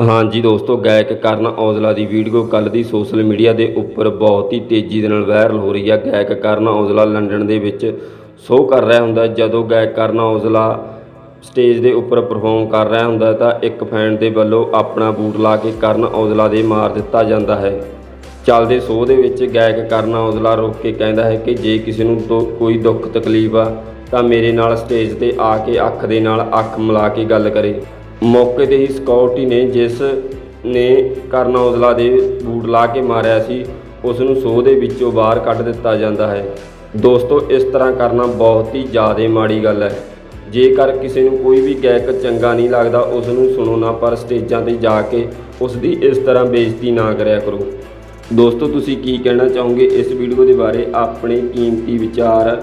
ਹਾਂਜੀ ਦੋਸਤੋ, ਗਾਇਕ ਕਰਨ ਔਜਲਾ ਦੀ ਵੀਡੀਓ ਕੱਲ ਦੀ ਸੋਸ਼ਲ ਮੀਡੀਆ ਦੇ ਉੱਪਰ ਬਹੁਤ ਹੀ ਤੇਜ਼ੀ ਦੇ ਨਾਲ ਵਾਇਰਲ ਹੋ ਰਹੀ ਹੈ ਗਾਇਕ ਕਰਨ ਔਜਲਾ ਲੰਡਨ ਦੇ ਵਿੱਚ ਸ਼ੋਅ ਕਰ ਰਿਹਾ ਹੁੰਦਾ। ਜਦੋਂ ਗਾਇਕ ਕਰਨ ਔਜਲਾ ਸਟੇਜ ਦੇ ਉੱਪਰ ਪਰਫਾਰਮ ਕਰ ਰਿਹਾ ਹੁੰਦਾ, ਤਾਂ ਇੱਕ ਫੈਨ ਦੇ ਵੱਲੋਂ ਆਪਣਾ ਬੂਟ ਲਾ ਕੇ ਕਰਨ ਔਜਲਾ ਦੇ ਮਾਰ ਦਿੱਤਾ ਜਾਂਦਾ ਹੈ। ਚੱਲਦੇ ਸ਼ੋਅ ਦੇ ਵਿੱਚ ਗਾਇਕ ਕਰਨ ਔਜਲਾ ਰੋਕ ਕੇ ਕਹਿੰਦਾ ਹੈ ਕਿ ਜੇ ਕਿਸੇ ਨੂੰ ਦੁ- ਕੋਈ ਦੁੱਖ ਤਕਲੀਫ ਆ, ਤਾਂ ਮੇਰੇ ਨਾਲ ਸਟੇਜ ਤੇ ਆ ਕੇ ਅੱਖ ਦੇ ਨਾਲ ਅੱਖ ਮਿਲਾ ਕੇ ਗੱਲ ਕਰੇ। ਮੌਕੇ ਤੇ ਹੀ ਸਿਕਿਉਰਿਟੀ ਨੇ ਜਿਸ ਨੇ ਕਰਨ ਔਜਲਾ ਦੇ ਬੂਟ ਲਾ ਕੇ ਮਾਰਿਆ ਸੀ, ਉਸ ਨੂੰ ਸ਼ੋਅ ਦੇ ਵਿੱਚੋਂ ਬਾਹਰ ਕੱਢ ਦਿੱਤਾ ਜਾਂਦਾ ਹੈ। ਦੋਸਤੋ, ਇਸ ਤਰ੍ਹਾਂ ਕਰਨਾ ਬਹੁਤ ਹੀ ਜ਼ਿਆਦਾ ਮਾੜੀ ਗੱਲ ਹੈ। ਜੇਕਰ ਕਿਸੇ ਨੂੰ ਕੋਈ ਵੀ ਗਾਇਕ ਚੰਗਾ ਨਹੀਂ ਲੱਗਦਾ, ਉਸ ਨੂੰ ਸੁਣੋ ਨਾ, ਪਰ ਸਟੇਜਾਂ ਤੇ ਜਾ ਕੇ ਉਸ ਦੀ ਇਸ ਤਰ੍ਹਾਂ ਬੇਇੱਜ਼ਤੀ ਨਾ ਕਰਿਆ ਕਰੋ। ਦੋਸਤੋ, ਤੁਸੀਂ ਕੀ ਕਹਿਣਾ ਚਾਹੋਗੇ ਇਸ ਵੀਡੀਓ ਦੇ ਬਾਰੇ? ਆਪਣੇ ਕੀਮਤੀ ਵਿਚਾਰ